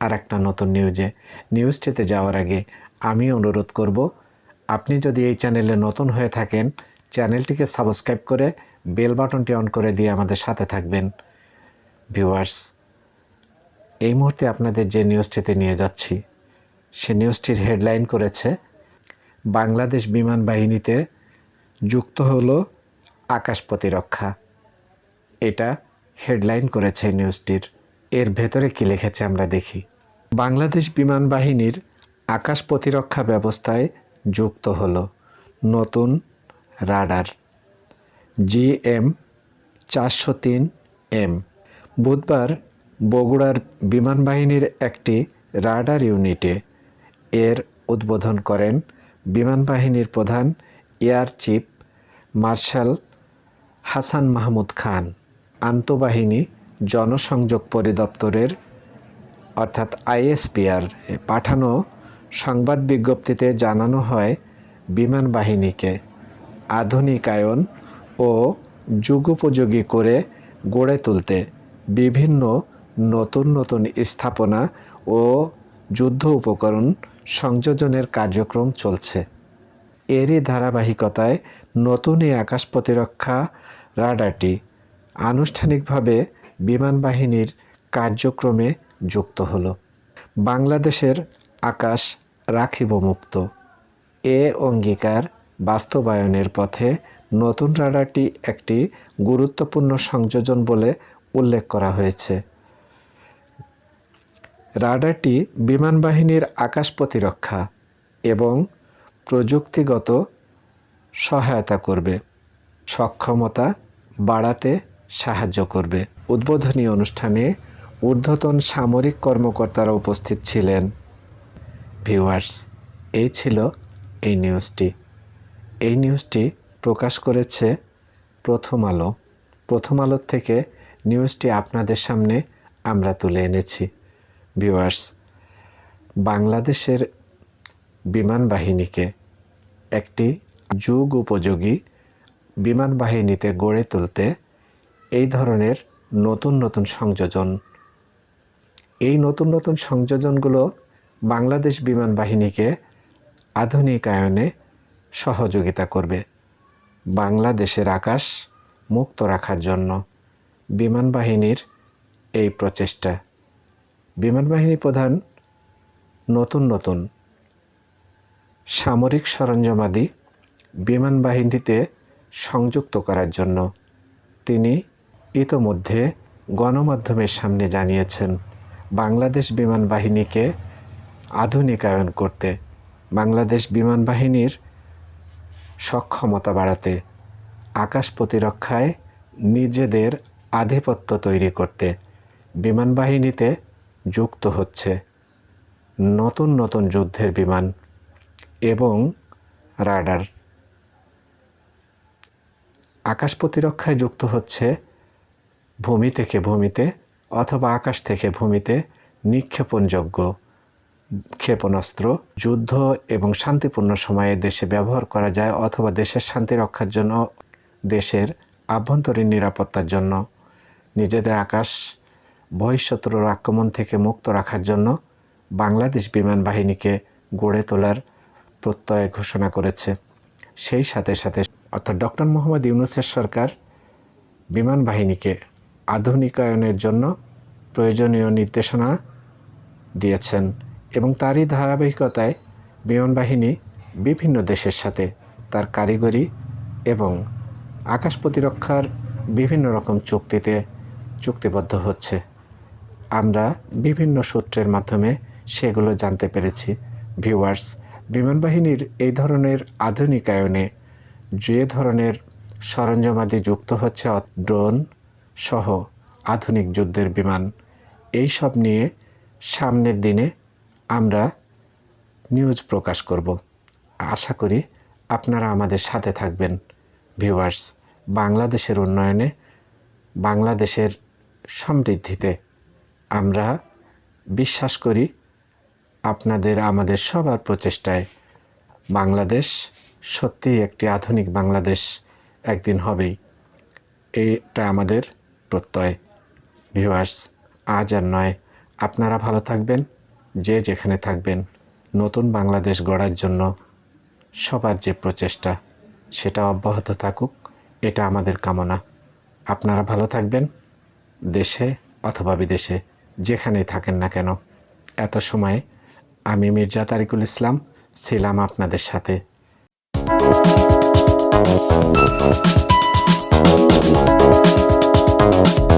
আর একটা নতুন নিউজে নিউজটিতে যাওয়ার আগে আমি অনুরোধ করব, আপনি যদি এই চ্যানেলে নতুন হয়ে থাকেন চ্যানেলটিকে সাবস্ক্রাইব করে বেল বাটনটি অন করে দিয়ে আমাদের সাথে থাকবেন। ভিউয়ার্স এই মুহূর্তে আপনাদের যে নিউজটিতে নিয়ে যাচ্ছি, সে নিউজটির হেডলাইন করেছে, বাংলাদেশ বিমান বাহিনীতে যুক্ত হলো আকাশ প্রতিরক্ষা। এটা হেডলাইন করেছে নিউজটির এর ভেতরে কী লিখেছে আমরা দেখি। বাংলাদেশ বিমান বাহিনীর আকাশ প্রতিরক্ষা ব্যবস্থায় যুক্ত হল নতুন রাডার। জিএম চারশো তিন এম। বুধবার বগুড়ার বিমান বাহিনীর একটি রাডার ইউনিটে এর উদ্বোধন করেন বিমান বাহিনীর প্রধান air chief marshal Hasan Mahmud Khan. আন্তঃবাহিনী জনসংযোগ পরিদপ্তরের, অর্থাৎ আইএসপিআর পাঠানো সংবাদ বিজ্ঞপ্তিতে জানানো হয় বিমান বাহিনীকে আধুনিকায়ন ও যুগোপযোগী করে গড়ে তুলতে বিভিন্ন নতুন নতুন স্থাপনা ও যুদ্ধ উপকরণ সংযোজনের কার্যক্রম চলছে। এরই ধারাবাহিকতায় নতুন এই আকাশ প্রতিরক্ষা রাডারটি আনুষ্ঠানিকভাবে বিমান বাহিনীর কার্যক্রমে যুক্ত হলো। বাংলাদেশের আকাশ রাখিব মুক্ত এ অঙ্গীকার বাস্তবায়নের পথে নতুন রাডারটি একটি গুরুত্বপূর্ণ সংযোজন বলে উল্লেখ করা হয়েছে। রাডারটি বিমান বাহিনীর আকাশ প্রতিরক্ষা এবং প্রযুক্তিগত সহায়তা করবে। সক্ষমতা বাড়াতে সাহায্য করবে। উদ্বোধনী অনুষ্ঠানে ঊর্ধ্বতন সামরিক কর্মকর্তারা উপস্থিত ছিলেন। ভিউয়ার্স, এই ছিল এই নিউজটি। এই নিউজটি প্রকাশ করেছে প্রথম আলো। প্রথম আলোর থেকে নিউজটি আপনাদের সামনে আমরা তুলে এনেছি। ভিউয়ার্স, বাংলাদেশের বিমান বাহিনীকে একটি যুগ উপযোগী বিমান বাহিনীতে গড়ে তুলতে এই ধরনের নতুন নতুন সংযোজন। এই নতুন নতুন সংযোজনগুলো বাংলাদেশ বিমান বাহিনীকে আধুনিকায়নে সহযোগিতা করবে বাংলাদেশের আকাশ মুক্ত রাখার জন্য বিমান বাহিনীর এই প্রচেষ্টা। বিমান বাহিনী প্রধান নতুন নতুন সামরিক সরঞ্জামাদি বিমান বাহিনীতে সংযুক্ত করার জন্য তিনি ইতোমধ্যে গণমাধ্যমের সামনে জানিয়েছেন, বাংলাদেশ বিমান বাহিনীকে আধুনিকায়ন করতে, বাংলাদেশ বিমান বাহিনীর সক্ষমতা বাড়াতে, আকাশ প্রতিরক্ষায় নিজেদের আধিপত্য তৈরি করতে বিমান বাহিনীতে যুক্ত হচ্ছে নতুন নতুন যুদ্ধের বিমান এবং রাডার। আকাশ প্রতিরক্ষায় যুক্ত হচ্ছে ভূমি থেকে ভূমিতে অথবা আকাশ থেকে ভূমিতে নিক্ষেপণযোগ্য ক্ষেপণাস্ত্র, যুদ্ধ এবং শান্তিপূর্ণ সময়ে দেশে ব্যবহার করা যায় অথবা দেশের শান্তি রক্ষার জন্য দেশের আভ্যন্তরীণ নিরাপত্তার জন্য, নিজেদের আকাশ বহিঃশত্রুর আক্রমণ থেকে মুক্ত রাখার জন্য বাংলাদেশ বিমান বাহিনীকে গড়ে তোলার প্রত্যয় ঘোষণা করেছে। সেই সাথে সাথে অর্থাৎ ডক্টর মোহাম্মদ ইউনুসের সরকার বিমান বাহিনীকে আধুনিকায়নের জন্য প্রয়োজনীয় নির্দেশনা দিয়েছেন এবং তারই ধারাবাহিকতায় বিমান বাহিনী বিভিন্ন দেশের সাথে তার কারিগরি এবং আকাশ প্রতিরক্ষার বিভিন্ন রকম চুক্তিতে চুক্তিবদ্ধ হচ্ছে। আমরা বিভিন্ন সূত্রের মাধ্যমে সেগুলো জানতে পেরেছি। ভিউয়ার্স, বিমান বাহিনীর এই ধরনের আধুনিকায়নে যে ধরনের সরঞ্জামাদি যুক্ত হচ্ছে ড্রোন সহ আধুনিক যুদ্ধের বিমান। এই সব নিয়ে সামনের দিনে আমরা নিউজ প্রকাশ করব। আশা করি আপনারা আমাদের সাথে থাকবেন। ভিউয়ার্স, বাংলাদেশের উন্নয়নে, বাংলাদেশের সমৃদ্ধিতে আমরা বিশ্বাস করি আপনাদের আমাদের সবার প্রচেষ্টায় বাংলাদেশ সত্যিই একটি আধুনিক বাংলাদেশ একদিন হবেই। এটা আমাদের প্রত্যয়। ভিউয়ার্স, আজ আর নয়। আপনারা ভালো থাকবেন, যে যেখানে থাকবেন। নতুন বাংলাদেশ গড়ার জন্য সবার যে প্রচেষ্টা, সেটা অব্যাহত থাকুক, এটা আমাদের কামনা। আপনারা ভালো থাকবেন, দেশে অথবা বিদেশে, যেখানেই থাকেন না কেন। এত সময়ে আমি মির্জা তারিকুল ইসলাম, ছিলাম আপনাদের সাথে। House.